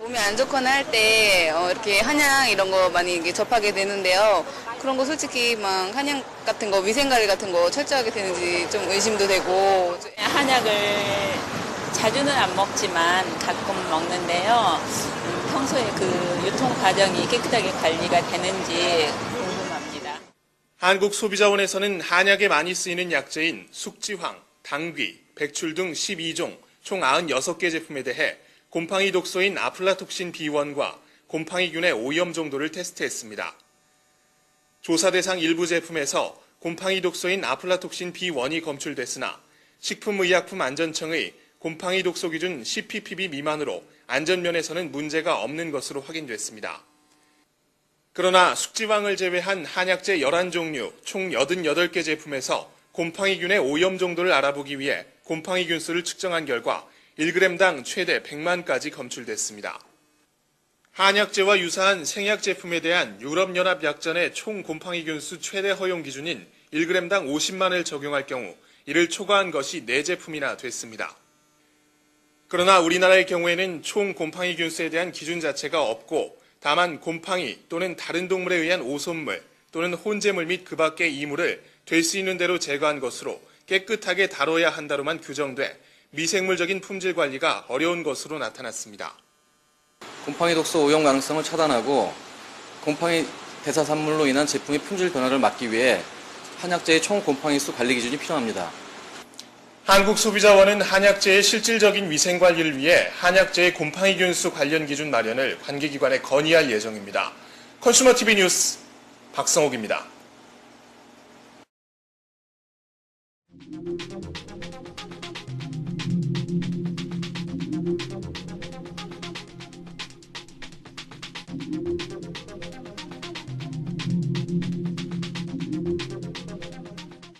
몸이 안 좋거나 할 때 이렇게 한약 이런 거 많이 접하게 되는데요. 그런 거 솔직히 막 한약 같은 거 위생 관리 같은 거 철저하게 되는지 좀 의심도 되고 한약을 자주는 안 먹지만 가끔 먹는데요. 음, 평소에 그 유통 과정이 깨끗하게 관리가 되는지 궁금합니다. 한국소비자원에서는 한약에 많이 쓰이는 약재인 숙지황, 당귀, 백출 등 12종 총 96개 제품에 대해 곰팡이 독소인 아플라톡신 B1과 곰팡이균의 오염 정도를 테스트했습니다. 조사 대상 일부 제품에서 곰팡이 독소인 아플라톡신 B1이 검출됐으나 식품의약품안전청의 곰팡이 독소 기준 10ppb 미만으로 안전면에서는 문제가 없는 것으로 확인됐습니다. 그러나 숙지황을 제외한 한약재 11종류 총 88개 제품에서 곰팡이균의 오염 정도를 알아보기 위해 곰팡이균 수를 측정한 결과 1g당 최대 100만까지 검출됐습니다. 한약재와 유사한 생약 제품에 대한 유럽연합 약전의 총 곰팡이균 수 최대 허용 기준인 1g당 50만을 적용할 경우 이를 초과한 것이 4제품이나 됐습니다. 그러나 우리나라의 경우에는 총 곰팡이 균 수에 대한 기준 자체가 없고 다만 곰팡이 또는 다른 동물에 의한 오손물 또는 혼재물 및 그 밖의 이물을 될 수 있는 대로 제거한 것으로 깨끗하게 다뤄야 한다로만 규정돼 미생물적인 품질 관리가 어려운 것으로 나타났습니다. 곰팡이 독소 오염 가능성을 차단하고 곰팡이 대사산물로 인한 제품의 품질 변화를 막기 위해 한약재의 총 곰팡이 수 관리 기준이 필요합니다. 한국소비자원은 한약재의 실질적인 위생 관리를 위해 한약재의 곰팡이 균 수 관련 기준 마련을 관계기관에 건의할 예정입니다. 컨슈머 TV 뉴스 박성옥입니다.